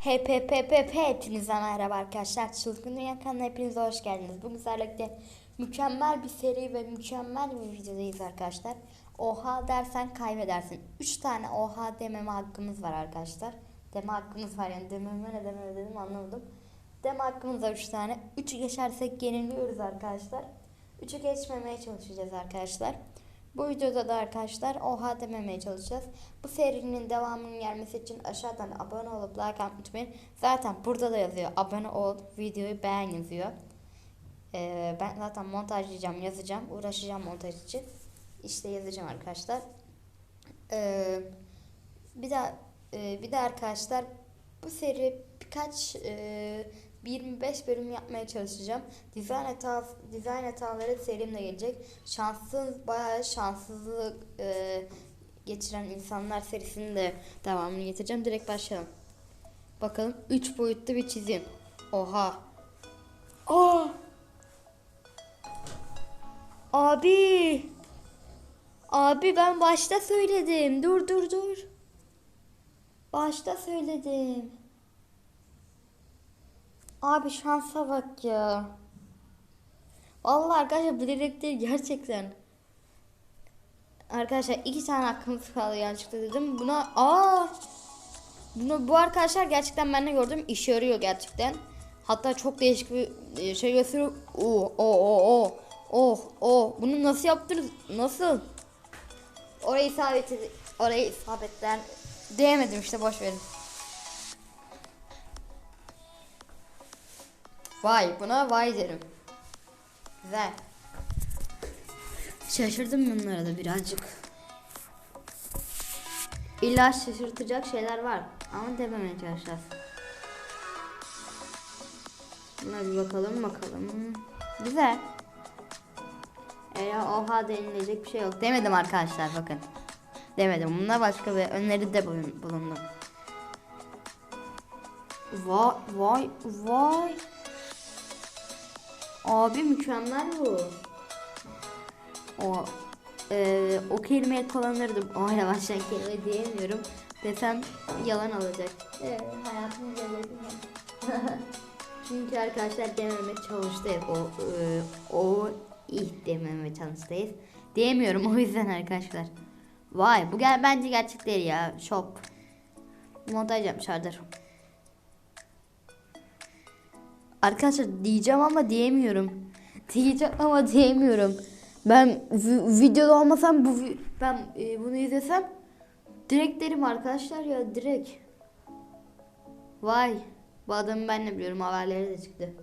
HPPPP hepinize merhaba arkadaşlar. Çılgın Dünya kanalına hepiniz hoş geldiniz. Bugün sizlerle mükemmel bir seri ve mükemmel bir videodayız arkadaşlar. Oha dersen kaybedersin. 3 tane oha dememe hakkımız var arkadaşlar. Deme hakkımız var yani dememe ne dememe dedim anlamadım. Deme hakkımız var 3 tane. 3'ü geçersek yeniliyoruz arkadaşlar. 3'ü geçmemeye çalışacağız arkadaşlar. Bu videoda da arkadaşlar oha dememeye çalışacağız. Bu serinin devamının gelmesi için aşağıdan abone olup like atmayı. Zaten burada da yazıyor abone ol, videoyu beğen yazıyor. Ee, ben zaten montajlayacağım, yazacağım, uğraşacağım montaj için. İşte yazacağım arkadaşlar. Ee, bir de e, bir de arkadaşlar bu seri birkaç e, 25 bölüm yapmaya çalışacağım. Dizayn hata dizayn hataları serimle gelecek. Şanssız bayağı şanssızlık e, geçiren insanlar serisinin de devamını getireceğim. Direkt başlayalım. Bakalım 3 boyutlu bir çizim. Oha. Aa! Abi. Abi ben başta söyledim. Dur dur dur. Başta söyledim. Abi şansa bak ya. Vallahi arkadaşlar bilerek değil gerçekten. Arkadaşlar iki tane hakkımız kaldı yanlışlıkla dedim. Buna aa bunu bu arkadaşlar gerçekten ben de gördüm işe yarıyor gerçekten. Hatta çok değişik bir e, şey gösteriyor. Oo o o o oh oh bunu nasıl yaptınız? Nasıl? Orayı isabet orayı isabetten diyemedim işte boş verin. Vay buna vay derim. Güzel. Şaşırdım bunlara da birazcık. İlla şaşırtacak şeyler var ama dememeye çalışacağız. Buna bir bakalım bakalım. Güzel. Eğer oha denilecek bir şey yok. Demedim arkadaşlar bakın. Demedim. Buna başka bir öneri de bulun- bulundum. Vay vay vay. Abi mükemmel bu. O e, o kelimeye kullanırdım. O başlayan kelime diyemiyorum. Desem yalan olacak. Evet, hayatımı demedim Çünkü arkadaşlar dememe çalıştayız. O e, o ih dememe çalıştayız. Diyemiyorum o yüzden arkadaşlar. Vay bu gel bence gerçek değil ya. Şok. Montaj yapmışlardır. Arkadaşlar diyeceğim ama diyemiyorum. Diyeceğim ama diyemiyorum. Ben vi- videoda olmasam bu ben e, bunu izlesem direkt derim arkadaşlar ya direkt. Vay. Bu adamı ben de biliyorum haberleri de çıktı.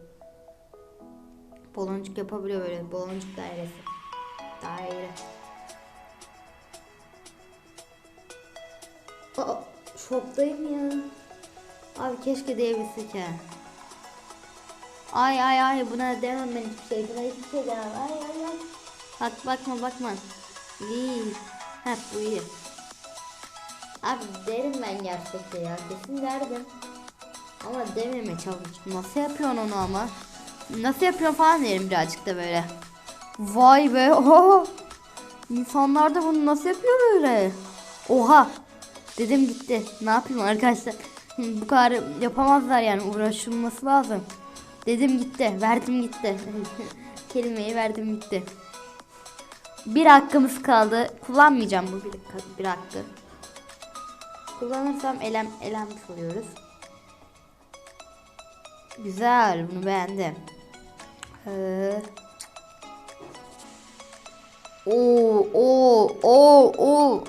Baloncuk yapabiliyor böyle baloncuk dairesi. Daire. Aa, şoktayım ya. Abi keşke diyebilsek ya. Ay ay ay buna demem ben hiçbir şey. Buna hiçbir şey demem. Ay ay ay. Bak bakma bakma. Değil. Heh bu iyi. Abi derim ben gerçekten ya. Kesin derdim. Ama dememe çalış. Nasıl yapıyorsun onu ama? Nasıl yapıyorsun falan derim birazcık da böyle. Vay be. Oha. İnsanlar da bunu nasıl yapıyor böyle? Oha. Dedim gitti. Ne yapayım arkadaşlar? Bu kadar yapamazlar yani uğraşılması lazım. Dedim gitti. Verdim gitti. Kelimeyi verdim gitti. Bir hakkımız kaldı. Kullanmayacağım bu bir, bir hakkı. Kullanırsam elem elenmiş oluyoruz. Güzel. Bunu beğendim. Ee, Oo, o, o, o.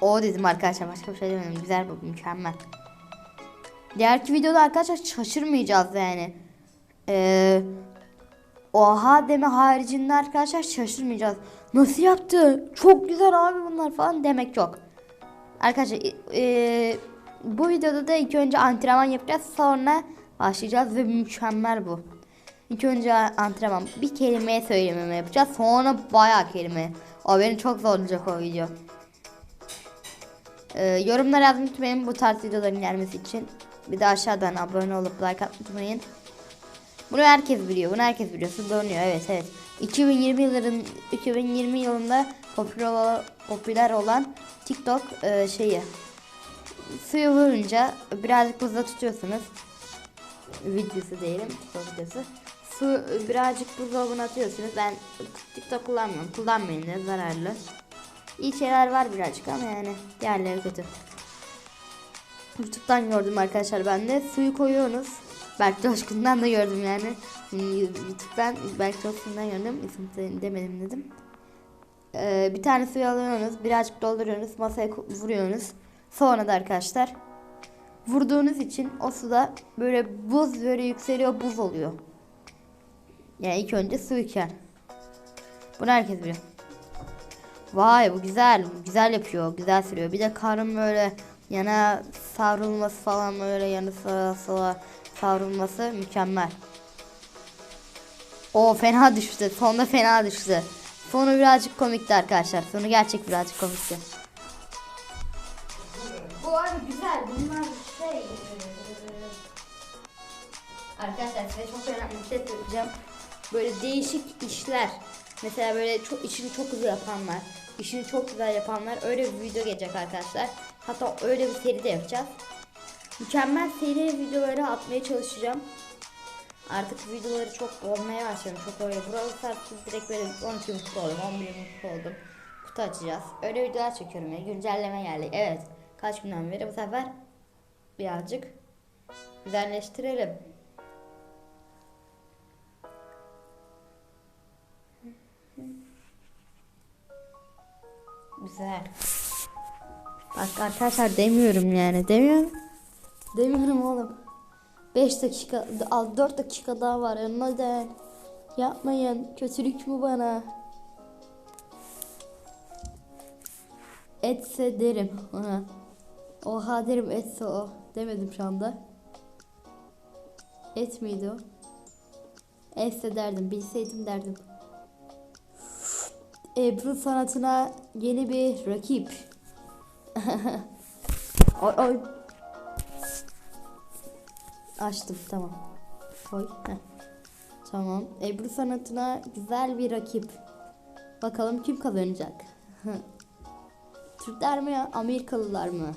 O dedim arkadaşlar başka bir şey demedim. Güzel bu mükemmel. Diğerki videoda arkadaşlar şaşırmayacağız yani. Ee, oha deme haricinde arkadaşlar şaşırmayacağız. Nasıl yaptı? Çok güzel abi bunlar falan demek yok. Arkadaşlar e, bu videoda da ilk önce antrenman yapacağız sonra başlayacağız ve mükemmel bu. İlk önce antrenman bir kelime söylememe yapacağız sonra bayağı kelime. O beni çok zorlayacak o video. Ee, yorumlara yazmayı unutmayın bu tarz videoların gelmesi için. Bir de aşağıdan abone olup like atmayı unutmayın. Bunu herkes biliyor. Bunu herkes biliyor. Sızlanıyor. Evet evet. 2020 yılların 2020 yılında popüler popüler olan TikTok e, şeyi suyu vurunca birazcık buzda tutuyorsunuz. Videosu diyelim. TikTok videosu. Su birazcık buzdolabına atıyorsunuz. Ben TikTok kullanmıyorum. Kullanmayın da zararlı. İyi şeyler var birazcık ama yani diğerleri kötü. YouTube'dan gördüm arkadaşlar ben de. Suyu koyuyorsunuz. Berk Coşkun'dan da gördüm yani. Hmm, YouTube'dan Berk Coşkun'dan gördüm. İsim de- demedim dedim. Ee, bir tane suyu alıyorsunuz. Birazcık dolduruyorsunuz. Masaya vuruyorsunuz. Sonra da arkadaşlar vurduğunuz için o suda böyle buz böyle yükseliyor buz oluyor. Yani ilk önce su iken. Bunu herkes biliyor. Vay bu güzel. Güzel yapıyor. Güzel sürüyor. Bir de karın böyle yana savrulması falan böyle yanı sağa sola savrulması mükemmel. O fena düştü. Sonda fena düştü. Sonu birazcık komikti arkadaşlar. Sonu gerçek birazcık komikti. Bu arada güzel. Bunlar şey... Arkadaşlar size çok önemli bir şey söyleyeceğim. Böyle değişik işler. Mesela böyle çok işini çok hızlı yapanlar, işini çok güzel yapanlar öyle bir video gelecek arkadaşlar. Hatta öyle bir seri de yapacağız. Mükemmel seri videoları atmaya çalışacağım. Artık videoları çok olmaya başladım. Çok öyle. Brawl Stars'ta direkt böyle 12 mutlu oldum, 11 mutlu oldum. Kutu açacağız. Öyle videolar çekiyorum ya. Güncelleme geldi. Evet. Kaç günden beri bu sefer birazcık güzelleştirelim. Güzel. Bak arkadaşlar demiyorum yani. Demiyorum. Demiyorum oğlum. 5 dakika, 4 dakika daha var. Neden? Yapmayın. Kötülük mü bana? Etse derim ona. Oha derim etse o. Demedim şu anda. Et miydi o? Etse derdim. Bilseydim derdim. Ebru sanatına yeni bir rakip. oy oy. Açtım tamam. Koy. Heh. Tamam. Ebru sanatına güzel bir rakip. Bakalım kim kazanacak? Türkler mi Amerikalılar mı?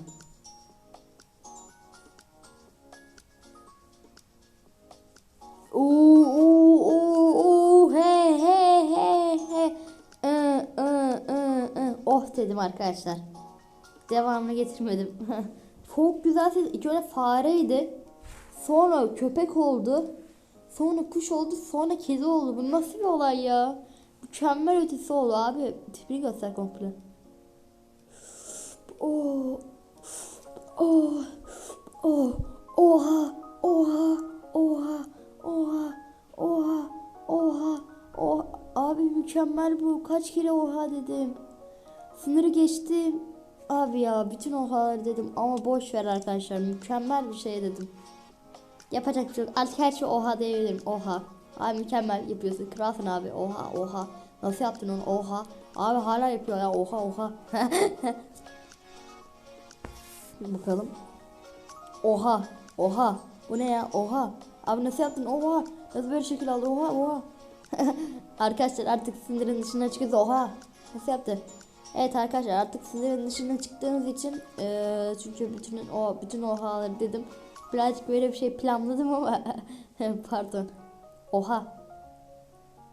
Oo oo oo oo he he he he. I, ı, ı, ı. Oh dedim arkadaşlar. Devamını getirmedim. Çok güzel ses. İlk önce fareydi. Sonra köpek oldu. Sonra kuş oldu. Sonra kedi oldu. Bu nasıl bir olay ya? Mükemmel ötesi oldu abi. Tipini göster komple. Oh. Oh. Oh. Oha. Oha. Oha. Oha. Oha. Oha. Oha. Abi mükemmel bu. Kaç kere oha dedim. Sınırı geçtim. Abi ya bütün ohaları dedim ama boş ver arkadaşlar. Mükemmel bir şey dedim. Yapacak bir şey yok. Artık her şey oha diyebilirim. Oha. Abi mükemmel yapıyorsun. Kralsın abi. Oha oha. Nasıl yaptın onu? Oha. Abi hala yapıyor ya. Oha oha. Bakalım. Oha. Oha. Bu ne ya? Oha. Abi nasıl yaptın? Oha. Nasıl böyle şekil aldı? Oha oha. arkadaşlar artık sinirin dışına çıkıyoruz. Oha. Nasıl yaptı? Evet arkadaşlar artık sinirin dışına çıktığınız için eee, çünkü bütün o bütün ohaları dedim. Birazcık böyle bir şey planladım ama pardon. Oha.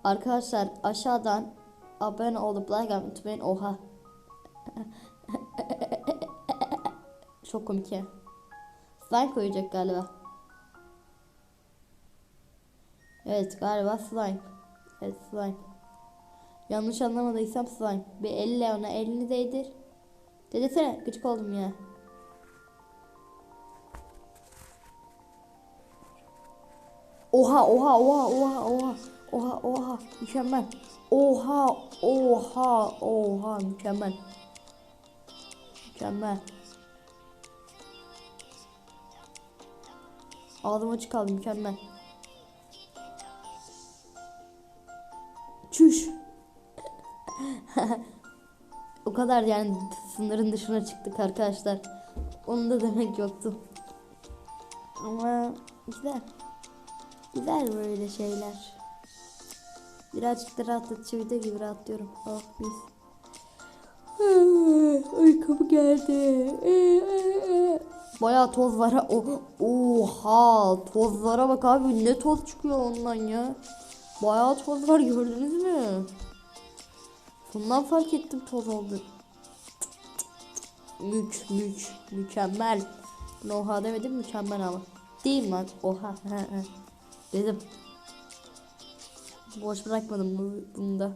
Arkadaşlar aşağıdan abone olup like atmayı unutmayın. Oha. Çok komik ya. Slime koyacak galiba. Evet galiba slime. Evet slime. Yanlış anlamadıysam slime. Bir elle ona elini değdir. Dedesene gıcık oldum ya. Oha oha oha oha oha oha oha mükemmel. Oha oha oha mükemmel. Mükemmel. Ağzım açık kaldı mükemmel. Çüş. o kadar yani sınırın dışına çıktık arkadaşlar. Onu da demek yoktu. Ama güzel. Güzel böyle şeyler. Birazcık da rahatlatıcı video gibi rahatlıyorum. Oh mis. Uykum geldi. Bayağı toz var. ha. O, oha tozlara bak abi ne toz çıkıyor ondan ya. Bayağı toz var gördünüz mü? Bundan fark ettim toz oldu. Mük mük mükemmel. Oha demedim mükemmel ama. Değil mi? Oha. Dedim. Boş bırakmadım bu- bunu da.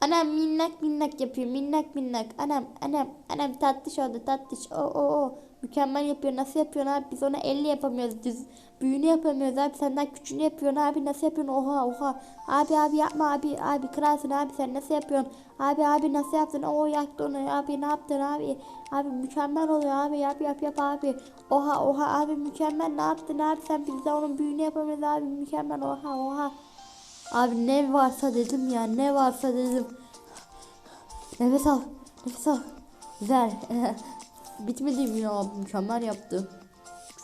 Anam minnak minnak yapıyor minnak minnak. Anam anam anam tatlış oldu tatlış. O o o. Mükemmel yapıyor. Nasıl yapıyorsun abi? Biz ona 50 yapamıyoruz. Düz büyüğünü yapamıyoruz abi. Senden küçüğünü yapıyorsun abi. Nasıl yapıyorsun? Oha oha. Abi abi yapma abi. Abi kralsın abi sen nasıl yapıyorsun? Abi abi nasıl yaptın? O yaktı onu. Abi ne yaptın abi? Abi mükemmel oluyor abi. Yap yap yap abi. Oha oha abi mükemmel ne yaptın abi? Sen biz de onun büyüğünü yapamıyoruz abi. Mükemmel oha oha. Abi ne varsa dedim ya ne varsa dedim. Nefes al. Nefes al. Güzel. Bitmedi ya? Mükemmel yaptı.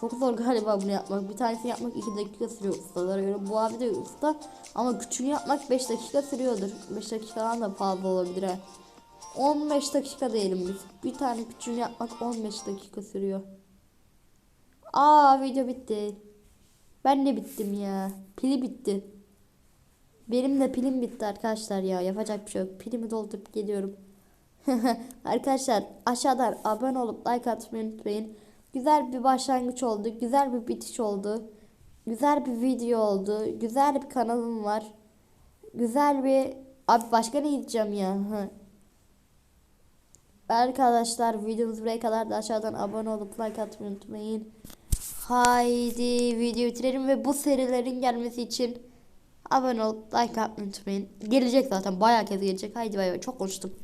Çok zor galiba bunu yapmak. Bir tanesini yapmak 2 dakika sürüyor ustalara göre. Bu abi de usta. Ama küçüğünü yapmak 5 dakika sürüyordur. 5 dakikadan da fazla olabilir ha. 15 dakika diyelim biz. Bir tane küçüğünü yapmak 15 dakika sürüyor. Aa video bitti. Ben de bittim ya. Pili bitti. Benim de pilim bitti arkadaşlar ya. Yapacak bir şey yok. Pilimi doldurup geliyorum. arkadaşlar aşağıdan abone olup like atmayı unutmayın. Güzel bir başlangıç oldu. Güzel bir bitiş oldu. Güzel bir video oldu. Güzel bir kanalım var. Güzel bir... Abi başka ne diyeceğim ya? Arkadaşlar videomuz buraya kadar da aşağıdan abone olup like atmayı unutmayın. Haydi video bitirelim ve bu serilerin gelmesi için abone olup like atmayı unutmayın. Gelecek zaten bayağı kez gelecek. Haydi bay bay çok konuştum.